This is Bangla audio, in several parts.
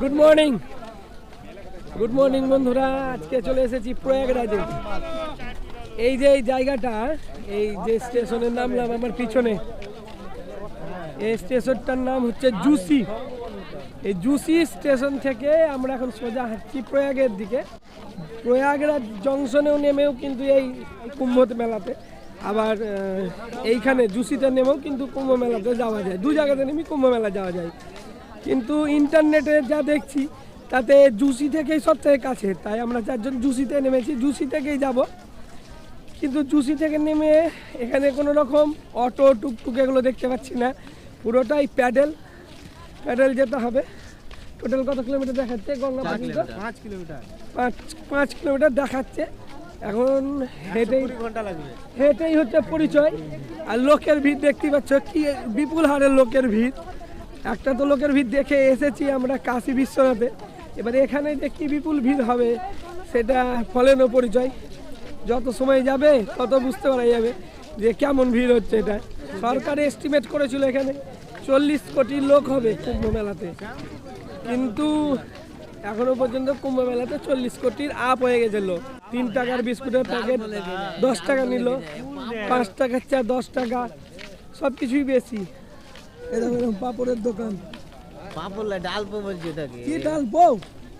গুড মর্নিং গুড মর্নিং বন্ধুরা। আজকে চলে এসেছি প্রয়াগরাজে। এই যে এই জায়গাটা, এই যে স্টেশনের নাম নাম আমার পিছনে, এই স্টেশনটার নাম হচ্ছে জুসি। এই জুসি স্টেশন থেকে আমরা এখন সোজা হাঁটছি প্রয়াগের দিকে। প্রয়াগরাজ জংশনেও নেমেও কিন্তু এই কুম্ভ মেলাতে, আবার এইখানে জুসিতে নেমেও কিন্তু কুম্ভ মেলাতে যাওয়া যায়। দু জায়গাতে নেমে কুম্ভ মেলা যাওয়া যায়। কিন্তু ইন্টারনেটে যা দেখছি তাতে জুসি থেকেই সব থেকে কাছে। তাই আমরা চারজন জুসিতে নেমেছি। জুসি থেকেই যাব। কিন্তু জুসি থেকে নেমে এখানে কোনো রকম অটো টুকটুক এগুলো দেখতে পাচ্ছি না। পুরোটাই প্যাডেল। প্যাডেল যেতে হবে। টোটাল কত কিলোমিটার দেখাচ্ছে গঙ্গা পাঁচ কিলোমিটার। পাঁচ পাঁচ কিলোমিটার দেখাচ্ছে। এখন হেঁটেই ঘণ্টা লাগবে। এটাই হচ্ছে পরিচয়। আর লোকের ভিড় দেখতে পাচ্ছ কি বিপুল হারের লোকের ভিড়। একটা তো লোকের ভিড় দেখে এসেছি আমরা কাশী বিশ্বনাথে। এবার এখানে যে কী বিপুল ভিড় হবে, সেটা ফলেনও পরিচয়। যত সময় যাবে, তত বুঝতে পারা যাবে যে কেমন ভিড় হচ্ছে এটা। সরকার এস্টিমেট করেছিল এখানে চল্লিশ কোটি লোক হবে কুম্ভ মেলাতে কিন্তু এখনও পর্যন্ত কুম্ভ মেলাতে চল্লিশ কোটির আপ হয়ে গেছে লোক। তিন টাকার বিস্কুটের প্যাকেট দশ টাকা নিল, পাঁচ টাকার চা দশ টাকা সব কিছুই বেশি। এরকম এরকম পাপড়ের দোকান। পাপড় ডাল পো বলছি ওটাকে কি? ডাল বউ?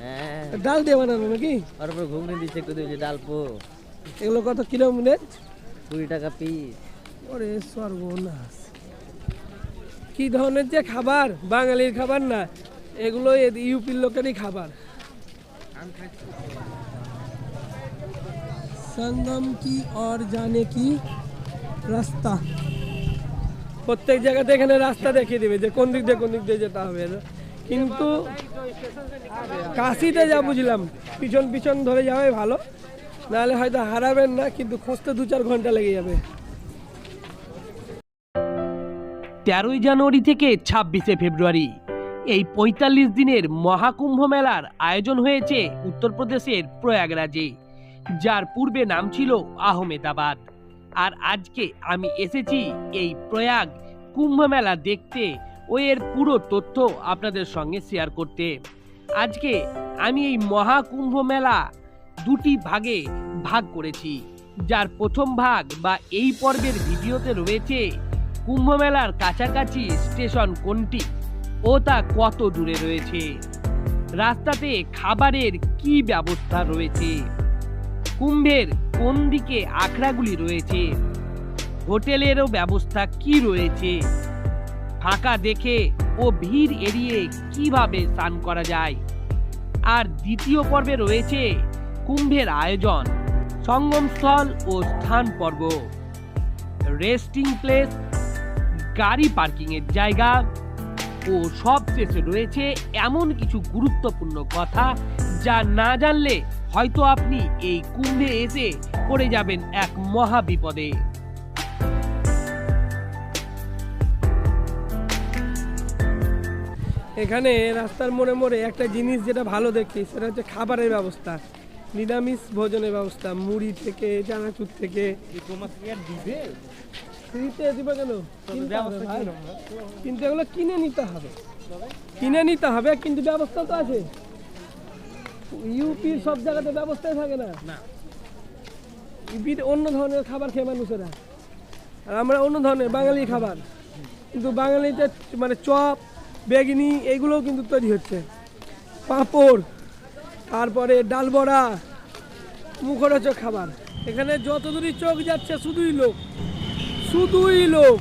হ্যাঁ। ডাল দিয়ে বানানো নাকি? ওর উপর ঘুগনি দিচ্ছে একটু দিয়েছে ডাল পো এগুলো কত কিলোমিটার কুড়ি টাকা পিস ওরে সর্বনাশ। কি ধরনের যে খাবার? বাঙালির খাবার না এগুলো ইউপির লোকেরই খাবার। সঙ্গম কি और জানে কি রাস্তা? প্রত্যেক জায়গাতে এখানে রাস্তা দেখিয়ে দেবে যে কোন দিক দিয়ে, কোন দিক দিয়ে যেতে হবে কিন্তু কাশিতে যা বুঝলাম, পিছন পিছন ধরে যাওয়াই ভালো। নাহলে হয়তো হারাবেন না, কিন্তু খুঁজতে দু চার ঘণ্টা লেগে যাবে। তেরোই জানুয়ারি থেকে ছাব্বিশে ফেব্রুয়ারি, এই পঁয়তাল্লিশ দিনের মহাকুম্ভ মেলার আয়োজন হয়েছে উত্তরপ্রদেশের প্রয়াগরাজে, যার পূর্বে নাম ছিল আহমেদাবাদ। আর আজকে আমি এসেছি এই প্রয়াগ কুম্ভ মেলা দেখতে ও এর পুরো তথ্য আপনাদের সঙ্গে শেয়ার করতে। আজকে আমি এই মহাকুম্ভ মেলা দুটি ভাগে ভাগ করেছি। যার প্রথম ভাগ বা এই পর্বের ভিডিওতে রয়েছে কুম্ভ মেলার কাছাকাছি স্টেশন কোনটি ও তা কত দূরে রয়েছে, রাস্তাতে খাবারের কি ব্যবস্থা রয়েছে কুম্ভের কোন দিকে আখড়াগুলি রয়েছে? হোটেলেরও ব্যবস্থা কি রয়েছে? ফাঁকা দেখে ও ভিড় এড়িয়ে কীভাবে স্নান করা যায়? আর দ্বিতীয় পর্বে রয়েছে কুম্ভের আয়োজন, সঙ্গমস্থল ও স্থান পর্ব। রেস্টিং প্লেস, গাড়ি পার্কিংয়ের জায়গা ও সবশেষে রয়েছে এমন কিছু গুরুত্বপূর্ণ কথা যা না জানলে হয়তো আপনি এই কুম্ভে এসে পড়ে যাবেন এক মহা বিপদে। এখানে রাস্তার মোড়ে মোড়ে একটা জিনিস যেটা ভালো দেখি সেটা হচ্ছে খাবারের ব্যবস্থা। নিরামিষ ভোজনের ব্যবস্থা মুড়ি থেকে চানাচুর থেকে। ফ্রিতে দিবে কেন? কিনতে এগুলো কিনে নিতে হবে। কিনে নিতে হবে কিন্তু ব্যবস্থা তো আছে। ইউপির সব জায়গাতে ব্যবস্থাই থাকে না। ইউপির অন্য ধরনের খাবার খেয়ে মানুষেরা আর আমরা অন্য ধরনের বাঙালি খাবার। কিন্তু বাঙালিতে মানে চপ বেগনি এইগুলোও কিন্তু তৈরি হচ্ছে। পাঁপড় তারপরে ডাল বড়া মুখরোচক খাবার। এখানে যতদূরই চোখ যাচ্ছে শুধুই লোক। শুধুই লোক।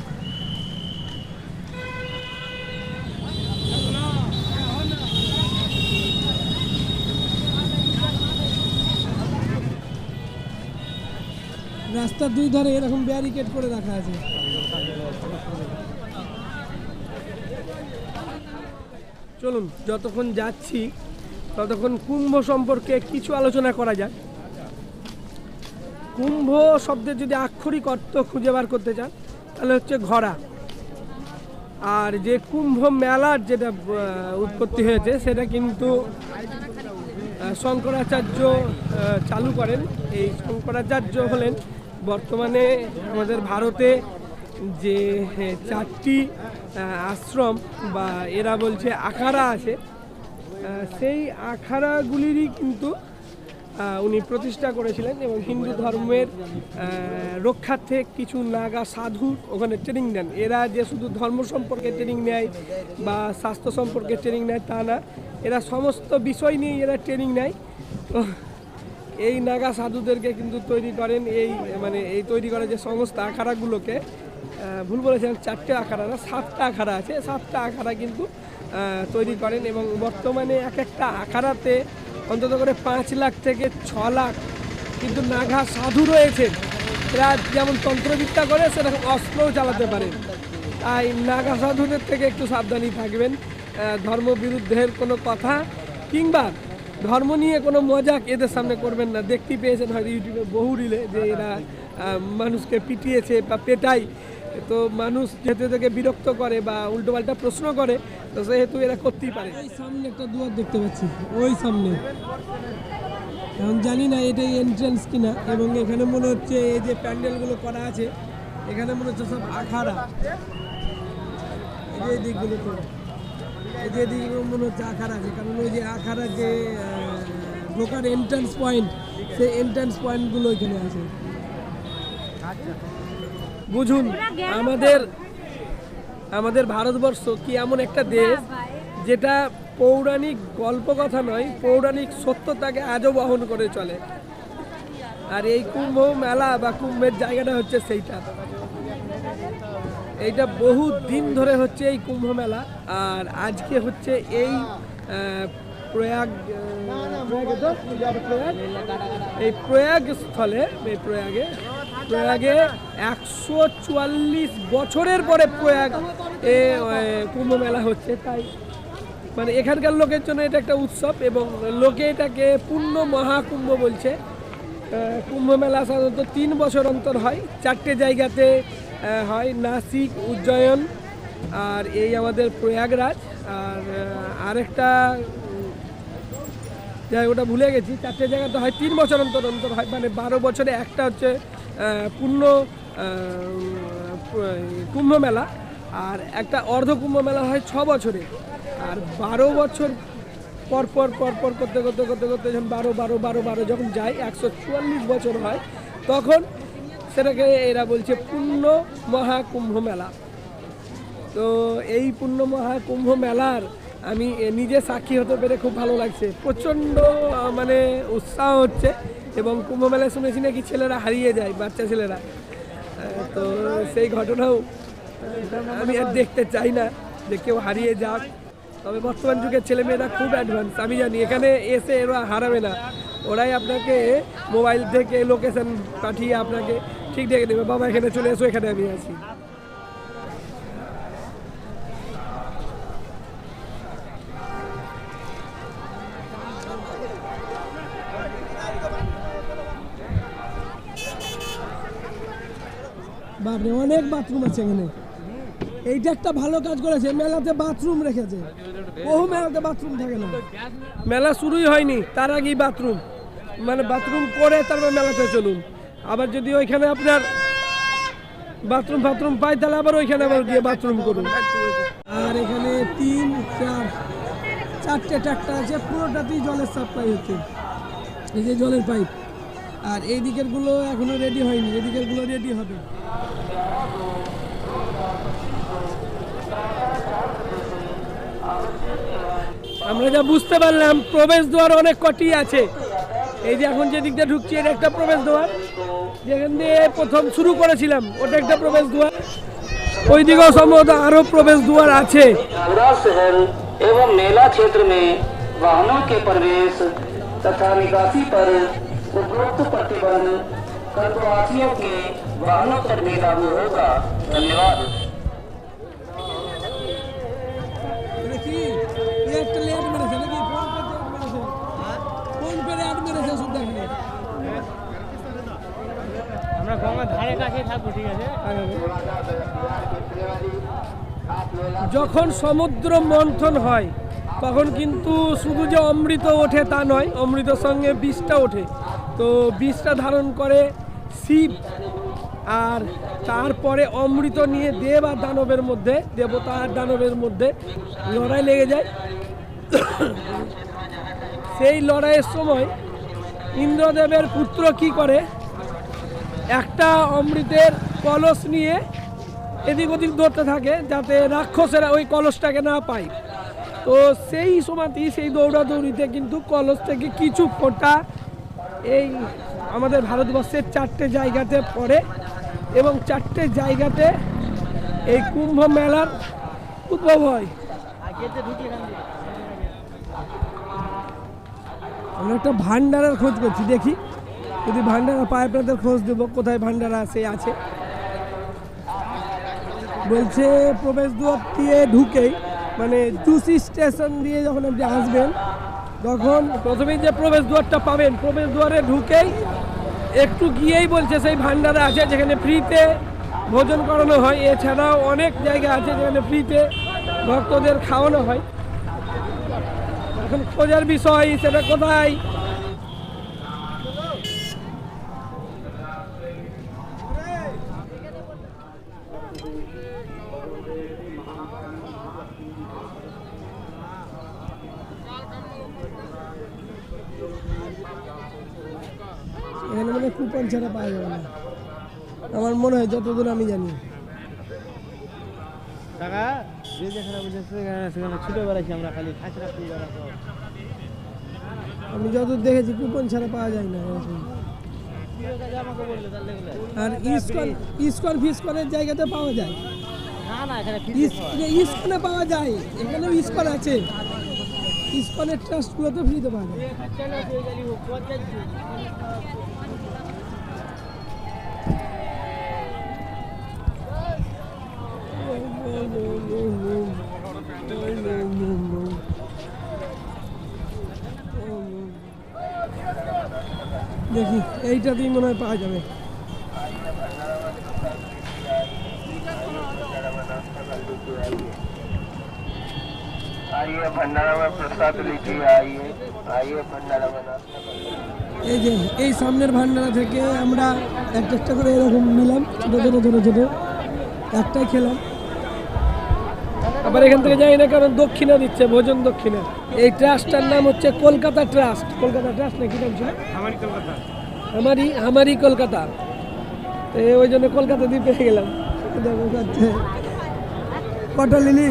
রাস্তার দুই ধারে এরকম ব্যারিকেড করে রাখা আছে। চলুন, যতক্ষণ যাচ্ছি, ততক্ষণ কুম্ভ সম্পর্কে কিছু আলোচনা করা যাক। কুম্ভ শব্দের যদি আক্ষরিক অর্থ খুঁজে বার করতে চান, তাহলে হচ্ছে ঘোড়া। আর যে কুম্ভ মেলার যেটা উৎপত্তি হয়েছে, সেটা কিন্তু শঙ্করাচার্য চালু করেন। এই শঙ্করাচার্য হলেন বর্তমানে আমাদের ভারতে যে চারটি আশ্রম বা এরা বলছে আখাড়া আছে সেই আখাড়াগুলিরই কিন্তু উনি প্রতিষ্ঠা করেছিলেন এবং হিন্দু ধর্মের রক্ষার্থে কিছু নাগা সাধু ওখানে ট্রেনিং নেন এরা যে শুধু ধর্ম সম্পর্কে ট্রেনিং নেয় বা স্বাস্থ্য সম্পর্কে ট্রেনিং নেয় তা না, এরা সমস্ত বিষয় নিয়ে এরা ট্রেনিং নেয়। তো এই নাগা সাধুদেরকে কিন্তু তৈরি করেন এই মানে এই তৈরি করে যে সমস্ত আখাড়াগুলোকে ভুল বলেছিলাম চারটে আখাড়া না সাতটা আখাড়া আছে। সাতটা আখাড়া কিন্তু তৈরি করেন এবং বর্তমানে এক একটা আখাড়াতে অন্তত করে পাঁচ লাখ থেকে ছ লাখ কিন্তু নাগা সাধু রয়েছেন। এরা যেমন তন্ত্রবিদ্যা করে সেরকম অস্ত্রও চালাতে পারেন। তাই নাগা সাধুদের থেকে একটু সাবধানী থাকবেন। আহ, ধর্ম বিরুদ্ধের কোনো কথা কিংবা ধর্ম নিয়ে কোনো মজাক এদের সামনে করবেন না। দেখতে পেয়েছেন হয়তো ইউটিউবে বহু রিলে যে এরা মানুষকে পিটিয়েছে বা পেটাই তো মানুষ যেহেতু থেকে বিরক্ত করে বা উল্টোপাল্টা প্রশ্ন করে, তো সেহেতু এরা করতেই পারে। ওই সামনে একটা দুয়ার দেখতে পাচ্ছি, ওই সামনে। এখন জানি না এটাই এন্ট্রান্স কিনা, এবং এখানে মনে হচ্ছে এই যে প্যান্ডেলগুলো করা আছে, এখানে মনে হচ্ছে সব আখাড়া। এই দিকগুলো তো এই যে মনে হচ্ছে আখাড়া আছে কারণ ওই যে আখাড়ার যে ঢোকার এন্ট্রান্স পয়েন্ট সেই এন্ট্রান্স পয়েন্টগুলো এখানে আছে। বুঝুন আমাদের আমাদের ভারতবর্ষ কি এমন একটা দেশ যেটা পৌরাণিক গল্প কথা নয় পৌরাণিক সত্যতাকে আজও বহন করে চলে? আর এই কুম্ভ মেলা বা কুম্ভের জায়গাটা হচ্ছে সেইটা। এইটা বহু দিন ধরে হচ্ছে এই কুম্ভ মেলা, আর আজকে হচ্ছে এই প্রয়াগ এই প্রয়াগ স্থলে, এই প্রয়াগে প্রয়াগে একশো চুয়াল্লিশ বছরের পরে প্রয়াগ এ কুম্ভ মেলা হচ্ছে। তাই মানে এখানকার লোকের জন্য এটা একটা উৎসব এবং লোকে এটাকে পূর্ণ মহাকুম্ভ বলছে। কুম্ভ মেলা সাধারণত তিন বছর অন্তর হয়। চারটে জায়গাতে হয় নাসিক উজ্জয়ন আর এই আমাদের প্রয়াগরাজ। আর আরেকটা, যাই ওটা ভুলে গেছি। চারটে জায়গাতে হয় তিন বছর অন্তর অন্তর হয়। মানে বারো বছরে একটা হচ্ছে পূর্ণ কুম্ভ মেলা আর একটা অর্ধ কুম্ভ মেলা হয় ছ বছরে। আর বারো বছর পর পর পর পর করতে করতে করতে করতে যখন বারো বারো বারো বারো যখন যায়, একশো চুয়াল্লিশ বছর হয়, তখন সেটাকে এরা বলছে পূর্ণ মহাকুম্ভ মেলা। তো এই পূর্ণ মহাকুম্ভ মেলার আমি নিজে সাক্ষী হতে পেরে খুব ভালো লাগছে। প্রচণ্ড মানে উৎসাহ হচ্ছে এবং কুম্ভ মেলায় শুনেছি নাকি ছেলেরা হারিয়ে যায়, বাচ্চা ছেলেরা। তো সেই ঘটনাও আমি আর দেখতে চাই না যে কেউ হারিয়ে যাক। তবে বর্তমান যুগের ছেলেমেয়েরা খুব অ্যাডভান্স আমি জানি, এখানে এসে এরা হারাবে না। ওরাই আপনাকে মোবাইল থেকে লোকেশন পাঠিয়ে আপনাকে ঠিক দেখে দেবে, বাবা এখানে চলে এসো এখানে আমি আছি। বাপরে, অনেক বাথরুম আছে এখানে। এইটা একটা ভালো কাজ করেছে, মেলাতে বাথরুম রেখেছে। বহু মেলাতে বাথরুম থাকে না। মেলা শুরুই হয়নি, তার আগেই বাথরুম মানে বাথরুম করে তারপর মেলাতে চলুন। আবার যদি ওইখানে আপনার বাথরুম ফাথরুম পাই তাহলে আবার ওইখানে আবার গিয়ে বাথরুম করুন। আর এখানে তিন, চার, চারটে ট্রাক্টর আছে, পুরোটাতেই জলের সাপ্লাই হচ্ছে। এই যে জলের পাইপ। আর এই দিকেরগুলো এখনও রেডি হয়নি এদিকেরগুলো রেডি হবে। আমরা যা বুঝতে পারলাম, প্রবেশ দ্বার অনেক কটি আছে। এই যে এখন যে দিকটা ঢুকছি এটা একটা প্রবেশ দ্বার যেখান দিয়ে প্রথম শুরু করেছিলাম ওটা একটা প্রবেশ দ্বার ওই দিকেও সম্ভবত আরো প্রবেশ দ্বার আছে पूरा शहर एवं मेला क्षेत्र में वाहनों के प्रवेश तथा निकासी पर उपरोक्त प्रतिबंध कल्पवासियों के वाहनों पर भी लागू होगा धन्यवाद যখন সমুদ্র মন্থন হয়, তখন কিন্তু শুধু যে অমৃত ওঠে তা নয়, অমৃতর সঙ্গে বিষটা ওঠে। তো বিষটা ধারণ করে শিব আর তারপরে অমৃত নিয়ে দেব আর দানবের মধ্যে, দেবতা আর দানবের মধ্যে লড়াই লেগে যায়। সেই লড়াইয়ের সময় ইন্দ্রদেবের পুত্র কি করে? একটা অমৃতের কলস নিয়ে এদিক ওদিক দৌড়তে থাকে যাতে রাক্ষসেরা ওই কলসটাকে না পায়। তো সেই সময়তেই সেই দৌড়াদৌড়িতে কিন্তু কলস থেকে কিছু ফোঁটা এই আমাদের ভারতবর্ষের চারটে জায়গাতে পড়ে এবং চারটে জায়গাতে এই কুম্ভ মেলার উদ্ভব হয়। একটা ভান্ডারের খোঁজ করছি, দেখি। যদি ভান্ডারা পায়, আপনাদের খোঁজ দেবো কোথায় ভান্ডারা আছে আছে। বলছে, প্রবেশ দুয়ার দিয়ে ঢুকেই মানে জুসি স্টেশন দিয়ে যখন আপনি আসবেন, তখন প্রথমেই যে প্রবেশ দুয়ারটা পাবেন, প্রবেশ দুয়ারে ঢুকেই একটু গিয়েই বলছে, সেই ভান্ডারা আছে, যেখানে ফ্রিতে ভোজন করানো হয়। এছাড়াও অনেক জায়গা আছে, যেখানে ফ্রিতে ভক্তদের খাওয়ানো হয়। এখন খোঁজার বিষয়, সেটা কোথায় এখানে মানে কুপন ছাড়া পাওয়া যাবে না আমার মনে হয় যতদূর আমি জানি। টাকা যে যেখানে বুঝেছে সেখানে ছুটে বেড়াচ্ছি আমরা খালি খাঁচড়া আমি যতদূর দেখেছি কুপন ছাড়া পাওয়া যায় না আর ইস্কন ইস্কন ফিসকনের জায়গাতে পাওয়া যায়। এখানে ইস্কনে পাওয়া যায়। এখানেও ইস্কন আছে। ইস্কনের ট্রাস্টগুলোতে ফ্রিতে পাওয়া যায়। দেখি এইটা দিয়ে মনে হয় পাওয়া যাবে। এই যে এই সামনের ভান্ডারা থেকে আমরা একটা একটা করে এরকম নিলাম ছোটো ছোটো ছোটো ছোটো। একটাই খেলাম। আবার এখান থেকে যাই না কারণ দক্ষিণা দিচ্ছে ভোজন দক্ষিণা। এই ট্রাস্টটার নাম হচ্ছে কলকাতা ট্রাস্ট। কলকাতা ট্রাস্ট নাকি নাম ছিল? আমারই কলকাতা। আমারই আমারই কলকাতা। তো ওই জন্য কলকাতা দিয়ে পেয়ে গেলাম। কটা লিলি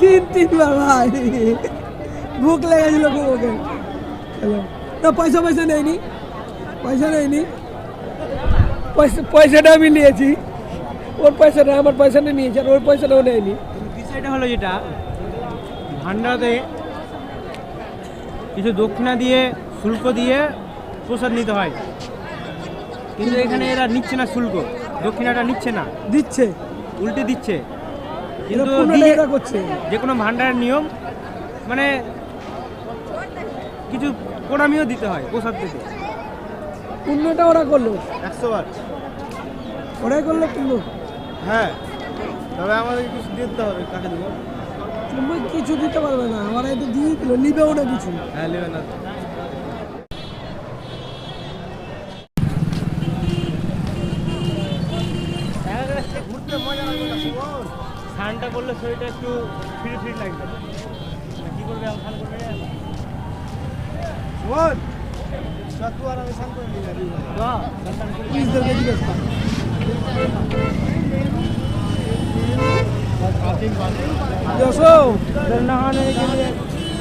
তিন তিনবার ভাই। ভুক লেগেছিল খুব ওকে। না পয়সা পয়সা নেয়নি। পয়সা নেয়নি। পয়সা পয়সাটা আমি নিয়েছি। ওর পয়সাটা আমার পয়সাটা নিয়েছি আর ওর পয়সাটাও নেয়নি। বিষয়টা হলো যেটা ভান্ডারাতে কিছু দক্ষিণা দিয়ে শুল্ক দিয়ে প্রসাদ নিতে হয়। কিন্তু এখানে এরা নিচ্ছে না শুল্ক। দক্ষিণাটা নিচ্ছে না। দিচ্ছে। উল্টে দিচ্ছে। কিন্তু করছে। যে কোনো ভান্ডারের নিয়ম মানে কিছু প্রণামীও দিতে হয় প্রসাদ দিতে। পুণ্যটা ওরা করল। একশো বার। ওরাই করল পুণ্য হ্যাঁ তবে আমাদের কিছু দিতে হবে কাকে দেবো? তুমি কিছু দিতে পারবে না ওরা এটা দিয়ে দিল নিবেও না কিছু। হ্যাঁ নেবে না। ঘুরতে মজা লাগবে না স্নানটা করলে শরীরটা একটু ফ্রি ফ্রি লাগবে। কি করবে আমি স্নান করবে শোন তুই আর আমি স্নান করে নিলাম পুলিশদেরকে জিজ্ঞেস কর। যশো नहाने के लिए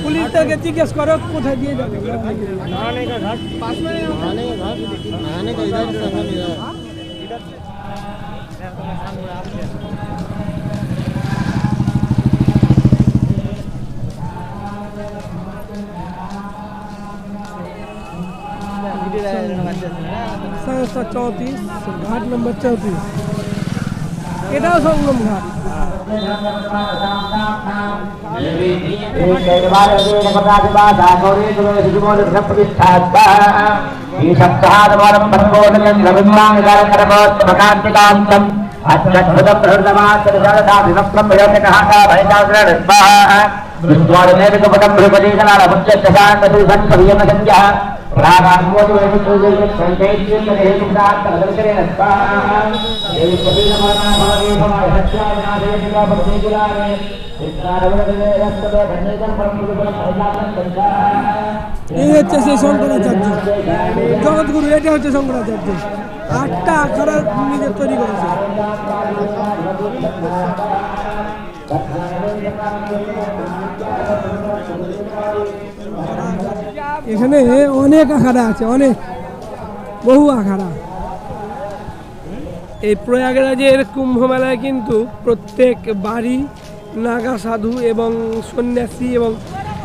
পুলিশদেরকে জিজ্ঞেস করো কোথায় দিয়ে যাবে नहाने का घाट पास में नहाने का घाट नहाने का इधर संस्था चौंतीस घाट नंबर चौंतीस केदा संगम घाट ఈ సప్తాదవరం భగవోదయం రవిమాంగరకరపోత్మకాంతికాంతం అత్యద్భుత ప్రహృతమాచరదాభివక్రం এই হচ্ছে সেই শঙ্করাচার্য। জগৎগুরু এটা হচ্ছে শঙ্করাচার্য। আটটা আখাড়া নিজের তৈরি করেছে। এখানে অনেক আখাড়া আছে, অনেক, বহু আখাড়া। এই প্রয়াগরাজের কুম্ভ মেলায় কিন্তু প্রত্যেক বাড়ি, নাগা সাধু এবং সন্ন্যাসী এবং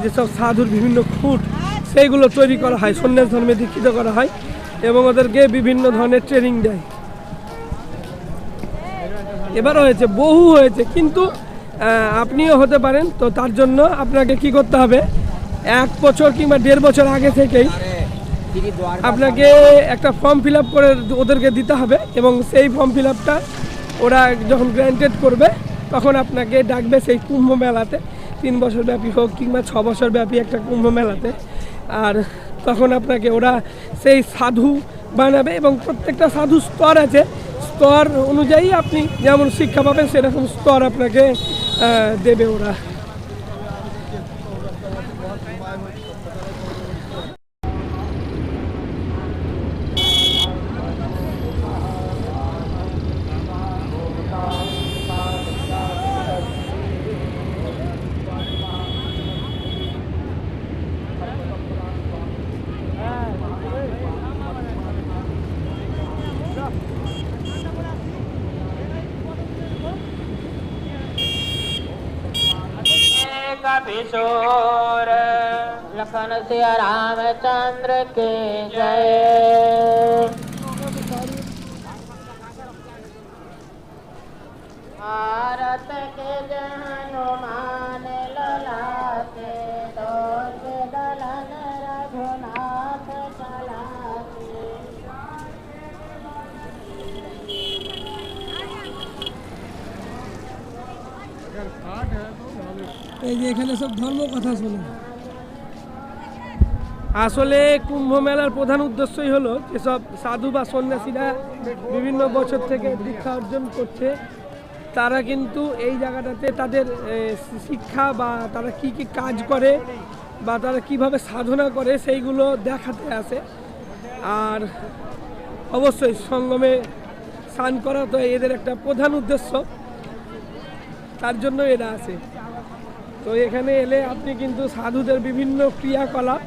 যেসব সাধুর বিভিন্ন খুঁট, সেইগুলো তৈরি করা হয়, সন্ন্যাস ধর্মে দীক্ষিত করা হয় এবং ওদেরকে বিভিন্ন ধরনের ট্রেনিং দেয়। এবার হয়েছে, বহু হয়েছে, কিন্তু আপনিও হতে পারেন, তো তার জন্য আপনাকে কি করতে হবে? এক বছর কিংবা দেড় বছর আগে থেকেই আপনাকে একটা ফর্ম ফিল করে ওদেরকে দিতে হবে এবং সেই ফর্ম ফিল ওরা যখন গ্র্যান্টেড করবে, তখন আপনাকে ডাকবে সেই কুম্ভ মেলাতে। তিন বছর ব্যাপী হোক কিংবা ছ বছর ব্যাপী একটা কুম্ভ মেলাতে। আর তখন আপনাকে ওরা সেই সাধু বানাবে এবং প্রত্যেকটা সাধু স্তর আছে। স্তর অনুযায়ী আপনি যেমন শিক্ষা পাবেন, সেরকম স্তর আপনাকে দেবে ওরা। किशोर। लखन सिया रामचंद्र के जय। भारत के हनुमान ललाते तो दलन रघुनाथ चलाते এই এখানে সব ধর্ম কথা আসলে কুম্ভ মেলার প্রধান উদ্দেশ্যই হলো যেসব সাধু বা সন্ন্যাসীরা বিভিন্ন বছর থেকে দীক্ষা অর্জন করছে। তারা কিন্তু এই জায়গাটাতে তাদের শিক্ষা বা তারা কি কি কাজ করে বা তারা কীভাবে সাধনা করে সেইগুলো দেখাতে আসে। আর অবশ্যই সঙ্গমে স্নান করা তো এদের একটা প্রধান উদ্দেশ্য। তার জন্য এরা আসে। তো এখানে এলে আপনি কিন্তু সাধুদের বিভিন্ন ক্রিয়াকলাপ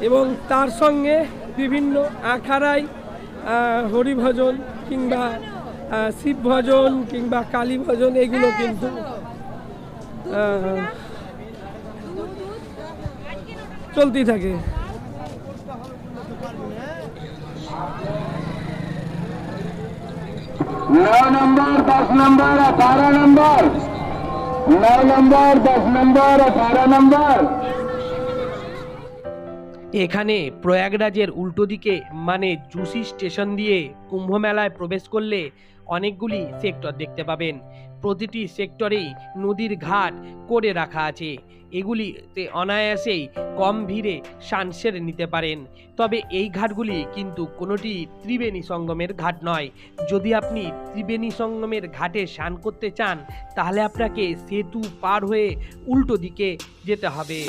এবং তার সঙ্গে বিভিন্ন আখাড়াই আহ, হরিভজন কিংবা আহ, শিব ভজন কিংবা কালী ভজন এগুলো কিন্তু আহ, চলতেই থাকে नौ नंबर दस नंबर अठारह नंबर नौ नंबर दस नंबर अठारह नंबर এখানে প্রয়াগরাজের উল্টো দিকে মানে জুসি স্টেশন দিয়ে কুম্ভ মেলায় প্রবেশ করলে অনেকগুলি সেক্টর দেখতে পাবেন প্রতিটি সেক্টরেই নদীর ঘাট করে রাখা আছে। এগুলিতে অনায়াসেই কম ভিড়ে সান সেরে নিতে পারেন। তবে এই ঘাটগুলি কিন্তু কোনোটি ত্রিবেণী সঙ্গমের ঘাট নয়। যদি আপনি ত্রিবেণী সঙ্গমের ঘাটে স্নান করতে চান, তাহলে আপনাকে সেতু পার হয়ে উল্টো দিকে যেতে হবে।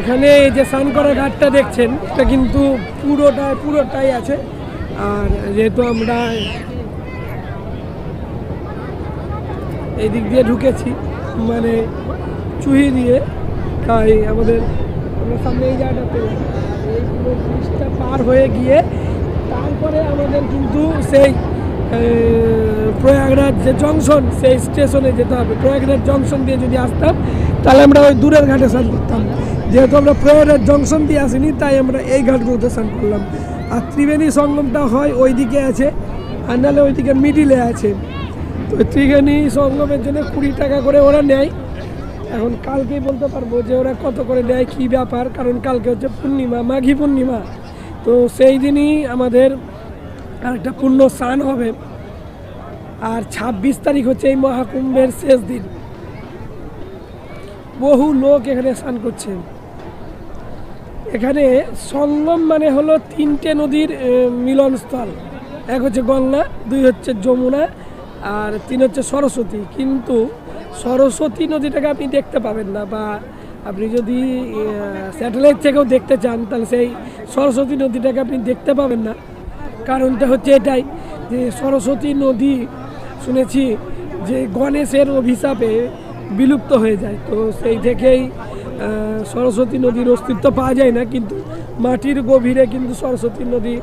এখানে এই যে স্নান করা ঘাটটা দেখছেন, এটা কিন্তু পুরোটাই পুরোটাই আছে। আর যেহেতু আমরা এই দিক দিয়ে ঢুকেছি মানে চুহি দিয়ে, তাই আমাদের, আমরা সামনে এই জায়গাটাতে এই পুরো ব্রিজটা পার হয়ে গিয়ে তারপরে আমাদের কিন্তু সেই প্রয়াগরাজ যে জংশন, সেই স্টেশনে যেতে হবে। প্রয়াগরাজ জংশন দিয়ে যদি আসতাম, তাহলে আমরা ওই দূরের ঘাটে স্নান করতাম। যেহেতু আমরা প্রয়াগরাজ জংশন দিয়ে আসিনি, তাই আমরা এই ঘাটগুলোতে স্নান করলাম। আর ত্রিবেণী সঙ্গমটা হয় ওই দিকে আছে, আর নাহলে ওইদিকে মিডিলে আছে। তো ত্রিবেণী সঙ্গমের জন্য কুড়ি টাকা করে ওরা নেয়। এখন কালকেই বলতে পারব যে ওরা কত করে নেয়, কী ব্যাপার? কারণ কালকে হচ্ছে পূর্ণিমা, মাঘী পূর্ণিমা। তো সেই দিনই আমাদের আরেকটা পূর্ণ স্নান হবে। আর ছাব্বিশ তারিখ হচ্ছে এই মহাকুম্ভের শেষ দিন। বহু লোক এখানে স্নান করছে। এখানে সঙ্গম মানে হলো তিনটে নদীর মিলনস্থল। এক হচ্ছে গঙ্গা, দুই হচ্ছে যমুনা, আর তিন হচ্ছে সরস্বতী। কিন্তু সরস্বতী নদীটাকে আপনি দেখতে পাবেন না, বা আপনি যদি স্যাটেলাইট থেকেও দেখতে চান, তাহলে সেই সরস্বতী নদীটাকে আপনি দেখতে পাবেন না। কারণটা হচ্ছে এটাই, যে সরস্বতী নদী, শুনেছি যে গণেশের অভিশাপে বিলুপ্ত হয়ে যায়। তো সেই থেকেই সরস্বতী নদীর অস্তিত্ব পাওয়া যায় না, কিন্তু মাটির গভীরে কিন্তু সরস্বতী নদী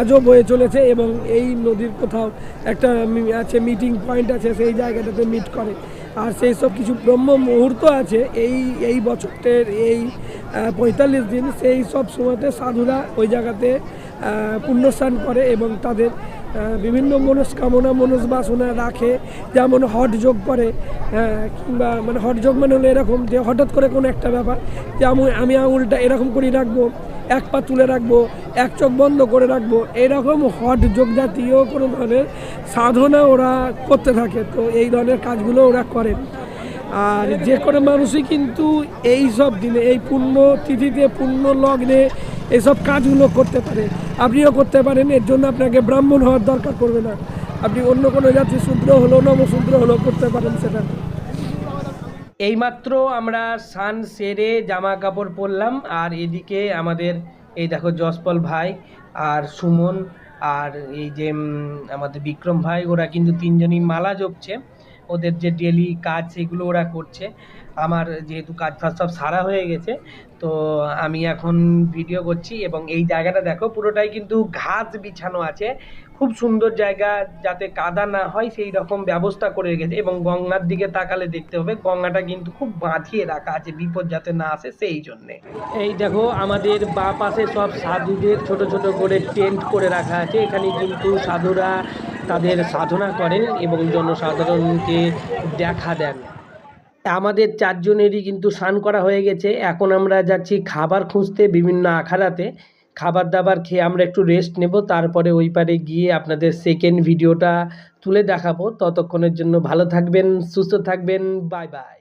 আজও বয়ে চলেছে এবং এই নদীর কোথাও একটা আছে মিটিং পয়েন্ট আছে, সেই জায়গাটাতে মিট করে। আর সেই সব কিছু ব্রহ্ম মুহূর্ত আছে, এই এই বছরের এই পঁয়তাল্লিশ দিন সেই সব সময়তে সাধুরা ওই জায়গাতে পুণ্যস্নান করে এবং তাদের বিভিন্ন মনস্কামনা, মনস্বাসনা রাখে। যেমন হট যোগ করে কিংবা মানে হট যোগ মানে হলো এরকম যে হঠাৎ করে কোনো একটা ব্যাপার, যে আমি আমি আঙুলটা এরকম করে রাখব, এক পা তুলে রাখব, এক চোখ বন্ধ করে রাখব, এরকম হট যোগ জাতীয় কোনো ধরনের সাধনা ওরা করতে থাকে। তো এই ধরনের কাজগুলো ওরা করে। আর যে কোনো মানুষই কিন্তু এই সব দিনে, এই পুণ্য তিথিতে, পুণ্য লগ্নে এইসব কাজগুলো করতে পারে। আপনিও করতে পারেন, এর জন্য আপনাকে ব্রাহ্মণ হওয়ার দরকার পড়বে না। আপনি অন্য কোনো জাতি শূদ্র হলো নমশূদ্র হলো, করতে পারেন সেটা। এইমাত্র আমরা সান সেরে জামা কাপড় পরলাম, আর এদিকে আমাদের এই দেখো যশপল ভাই আর সুমন আর এই যে আমাদের বিক্রম ভাই, ওরা কিন্তু তিনজনই মালা জপছে। ওদের যে ডেলি কাজ, সেগুলো ওরা করছে। আমার যেহেতু কাজ ফাজ সব সারা হয়ে গেছে, তো আমি এখন ভিডিও করছি এবং এই জায়গাটা দেখো, পুরোটাই কিন্তু ঘাস বিছানো আছে। খুব সুন্দর জায়গা যাতে কাদা না হয়, সেই রকম ব্যবস্থা করে রেখেছে এবং গঙ্গার দিকে তাকালে দেখতে হবে, গঙ্গাটা কিন্তু খুব বাঁধিয়ে রাখা আছে, বিপদ যাতে না আসে সেই জন্যে। এই দেখো, আমাদের বা পাশে সব সাধুদের ছোট ছোট করে টেন্ট করে রাখা আছে, এখানে কিন্তু সাধুরা তাদের সাধনা করেন এবং জনসাধারণকে দেখা দেন। আমাদের চারজনেরই কিন্তু স্নান করা হয়ে গেছে। এখন আমরা যাচ্ছি খাবার খুঁজতে বিভিন্ন আখাড়াতে। খাবার দাবার খেয়ে আমরা একটু রেস্ট নেব, তারপরে ওই পারে গিয়ে আপনাদের সেকেন্ড ভিডিওটা তুলে দেখাবো। ততক্ষণের জন্য ভালো থাকবেন, সুস্থ থাকবেন বাই বাই